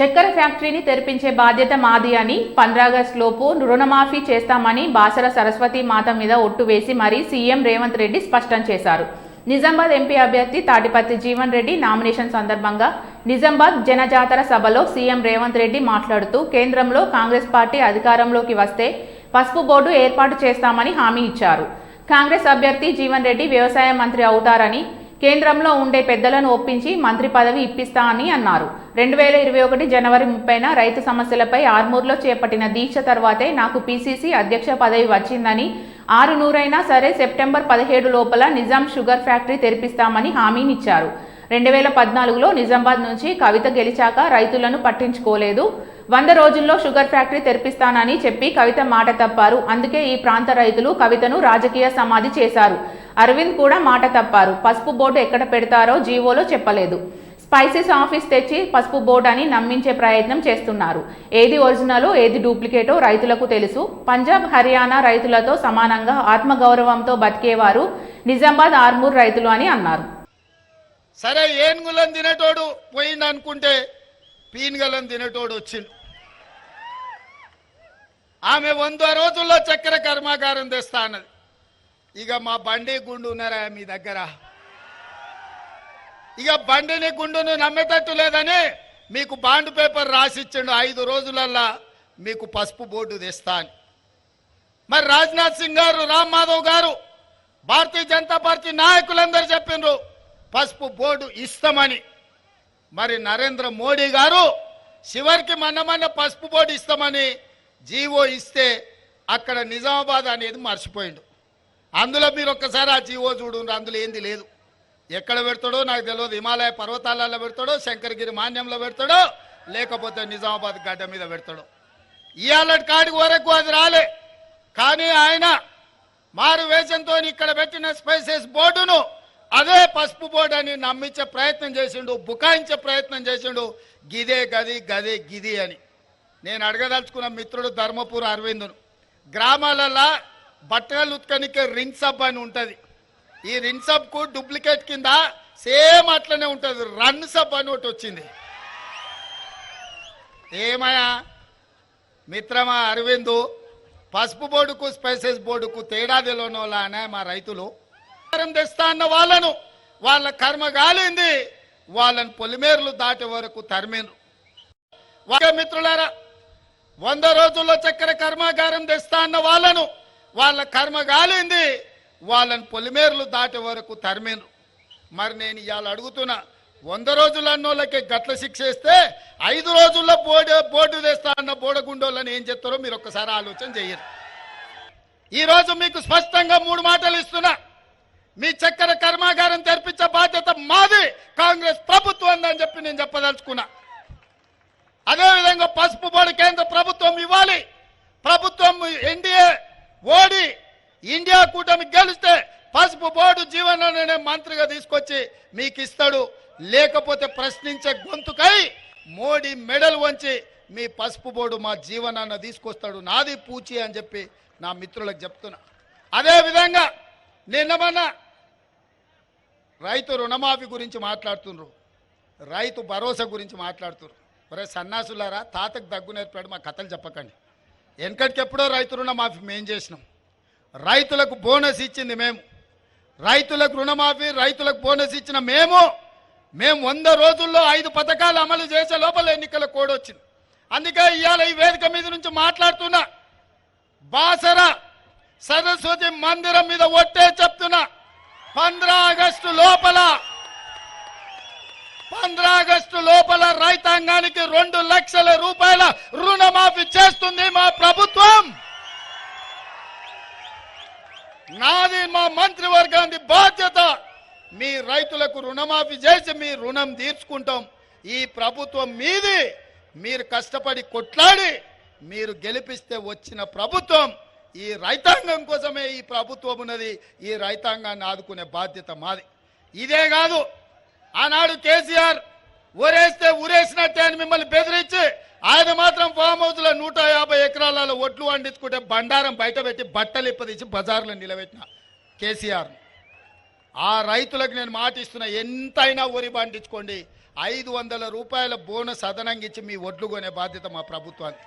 చక్కెర ఫ్యాక్టరీని తెరిపించే బాధ్యత మాది అని పంద్రాగస్ట్ లోపు రుణమాఫీ చేస్తామని బాసర సరస్వతి మాత మీద ఒట్టు వేసి మరీ సీఎం రేవంత్ రెడ్డి స్పష్టం చేశారు. నిజామాబాద్ ఎంపీ అభ్యర్థి తాటిపత్తి జీవన్ రెడ్డి నామినేషన్ సందర్భంగా నిజామాబాద్ జనజాతర సభలో సీఎం రేవంత్ రెడ్డి మాట్లాడుతూ కేంద్రంలో కాంగ్రెస్ పార్టీ అధికారంలోకి వస్తే పసుపు బోర్డు ఏర్పాటు చేస్తామని హామీ ఇచ్చారు. కాంగ్రెస్ అభ్యర్థి జీవన్ రెడ్డి వ్యవసాయ మంత్రి అవుతారని కేంద్రంలో ఉండే పెద్దలను ఒప్పించి మంత్రి పదవి ఇప్పిస్తా అని అన్నారు. రెండు వేల ఇరవై ఒకటి జనవరి ముప్పైన రైతు సమస్యలపై ఆర్మూర్లో చేపట్టిన దీక్ష తర్వాతే నాకు పీసీసీ అధ్యక్ష పదవి వచ్చిందని ఆరు నూరైనా సరే సెప్టెంబర్ పదిహేడు లోపల నిజాం షుగర్ ఫ్యాక్టరీ తెరిపిస్తామని హామీనిచ్చారు. రెండు వేల పద్నాలుగులో నిజామాబాద్ నుంచి కవిత గెలిచాక రైతులను పట్టించుకోలేదు. వంద రోజుల్లో షుగర్ ఫ్యాక్టరీ తెరిపిస్తానని చెప్పి కవిత మాట తప్పారు. అందుకే ఈ ప్రాంత రైతులు కవితను రాజకీయ సమాధి చేశారు. అరవింద్ కూడా మాట తప్పారు. పసుపు బోర్డు ఎక్కడ పెడతారో జీవోలో చెప్పలేదు. స్పైసెస్ ఆఫీస్ తెచ్చి పసుపు బోర్డు అని నమ్మించే ప్రయత్నం చేస్తున్నారు. ఏది ఒరిజినలో ఏది డూప్లికేటో రైతులకు తెలుసు. పంజాబ్ హర్యానా రైతులతో సమానంగా ఆత్మగౌరవంతో బతికేవారు నిజామాబాద్ ఆర్మూర్ రైతులు అని అన్నారు. సరే ఏనుగులను తినేటోడు పోయింది అనుకుంటే పీనుగలను తినేటోడు వచ్చిండు. ఆమె వంద రోజుల్లో చక్కెర కర్మాగారం తెస్తా అన్నది. ఇక మా బండి గుండు ఉన్నారా మీ దగ్గర? ఇక బండిని గుండును నమ్మేటట్టు లేదని మీకు బాండ్ పేపర్ రాసిచ్చిండు ఐదు రోజులల్లా మీకు పసుపు బోర్డు తెస్తా అని. మరి రాజ్నాథ్ సింగ్ గారు రామ్ మాధవ్ గారు భారతీయ జనతా పార్టీ నాయకులందరూ చెప్పిండ్రు పసుపు బోర్డు ఇస్తామని. మరి నరేంద్ర మోడీ గారు చివరికి మన్నమన్న పసుపు బోర్డు ఇస్తామని జీవో ఇస్తే అక్కడ నిజామాబాద్ అనేది మర్చిపోయిండు. అందులో మీరు ఒక్కసారి ఆ జీవో చూడండి అందులో ఏంది లేదు. ఎక్కడ పెడతాడో నాకు తెలియదు. హిమాలయ పర్వతాలలో పెడతాడో శంకరగిరి మాన్యంలో పెడతాడో లేకపోతే నిజామాబాద్ గడ్డ మీద పెడతాడో. ఇవాళ కాడికి వరకు అది రాలే. కానీ ఆయన మారు వేషంతో ఇక్కడ పెట్టిన స్పైసెస్ బోర్డును అదే పసుపు బోర్డు అని నమ్మించే ప్రయత్నం చేసిండు బుకాయించే ప్రయత్నం చేసిండు. గిదే గది గదే గిది అని. నేను అడగదలుచుకున్న మిత్రుడు ధర్మపూర్ అరవిందును. గ్రామాలలో బట్టలు ఉత్కనికే రిన్సబ్ అని ఉంటుంది. ఈ రిన్కు డూప్లికేట్ కింద సేమ్ అట్లనే ఉంటుంది. రన్ సబ్ అని ఒకటి వచ్చింది. ఏమయా మిత్రమా అరవిందు పసుపు బోర్డుకు స్పైసెస్ బోర్డుకు తేడా అనే మా రైతులు. తెస్తా అన్న వాళ్ళను. వాళ్ళ కర్మ గాలింది. వాళ్ళని పొలిమేర్లు దాటే వరకు తరిమిండ్రు మిత్రులారా వంద రోజుల్లో చక్కెర కర్మాగారం తెస్తా అన్న వాళ్ళను. వాళ్ళ కర్మ గాలింది. వాళ్ళని పొలిమేర్లు దాటే వరకు తరిమిండ్రు మరి నేను ఇవాళ అడుగుతున్నా వంద రోజులు అన్నోళ్ళకి గట్ల శిక్ష వేస్తే ఐదు రోజుల్లో బోర్డు బోర్డు తెస్తా అన్న బోడగుండోళ్ళని ఏం చెప్తారో మీరు ఒక్కసారి ఆలోచన చేయరు ఈ రోజు మీకు స్పష్టంగా మూడు మాటలు ఇస్తున్నా. మీ చక్కెర కర్మాగారం తెరిపించే బాధ్యత మాది కాంగ్రెస్ ప్రభుత్వం అని చెప్పి నేను చెప్పదలుచుకున్నా అదేవిధంగా పసుపు బోర్డు కేంద్ర ప్రభుత్వం ఇవ్వాలి ప్రభుత్వం ఎన్డీఏ ఓడి ఇండియా గెలిస్తే పసుపు బోర్డు జీవనాన్ని మంత్రిగా తీసుకొచ్చి మీకు ఇస్తాడు లేకపోతే ప్రశ్నించే గొంతుకై మోడీ మెడల్ వంచి మీ పసుపు బోర్డు మా జీవనాన్ని తీసుకొస్తాడు. నాది పూచి అని చెప్పి నా మిత్రులకు చెప్తున్నా. అదేవిధంగా నిన్న రైతు రుణమాఫీ గురించి మాట్లాడుతుండ్రు. రైతు భరోసా గురించి మాట్లాడుతున్నారు ఒరే సన్నాసులారా తాతకు దగ్గు నేర్పాడు మా కథలు చెప్పకండి. వెనకటికి ఎప్పుడో రైతు రుణమాఫీ మేం చేసినాం. రైతులకు బోనస్ ఇచ్చింది మేము. రైతులకు రుణమాఫీ రైతులకు బోనస్ ఇచ్చిన మేము మేము వంద రోజుల్లో ఐదు పథకాలు అమలు చేసే లోపల ఎన్నికల కోడ్ వచ్చింది. అందుకే ఇవాళ ఈ వేదిక మీద నుంచి మాట్లాడుతున్నా. బాసర సరస్వతి మందిరం మీద ఒట్టే చెప్తున్నా. పంద్రా ఆగస్టు లోపల పంద్రా ఆగస్టు లోపల రైతాంగానికి రెండు లక్షల రూపాయల గాంధీ బాధ్యత. మీ రైతులకు రుణమాఫీ చేసి మీ రుణం తీర్చుకుంటాం. ఈ ప్రభుత్వం మీది. మీరు కష్టపడి కొట్లాడి మీరు గెలిపిస్తే వచ్చిన ప్రభుత్వం ఈ రైతాంగం కోసమే ఈ ప్రభుత్వం ఉన్నది. ఈ రైతాంగాన్ని ఆదుకునే బాధ్యత మాది. ఇదే కాదు ఆనాడు కేసీఆర్ ఊరేస్తే ఊరేసినట్టే అని మిమ్మల్ని బెదిరించి ఆయన మాత్రం ఫామ్ హౌస్లో నూట యాభై ఎకరాలలో ఒడ్లు వండించుకుంటే బండారం బయట పెట్టి బట్టలు ఇప్పదీసి బజార్లో నిలబెట్టిన కేసీఆర్ ఆ రైతులకు నేను మాట ఇస్తున్నా ఎంతైనా వరి పండించుకోండి. ఐదు వందల రూపాయల బోనస్ అదనంగా ఇచ్చి మీ ఒడ్లు కొనే బాధ్యత మా ప్రభుత్వానికి.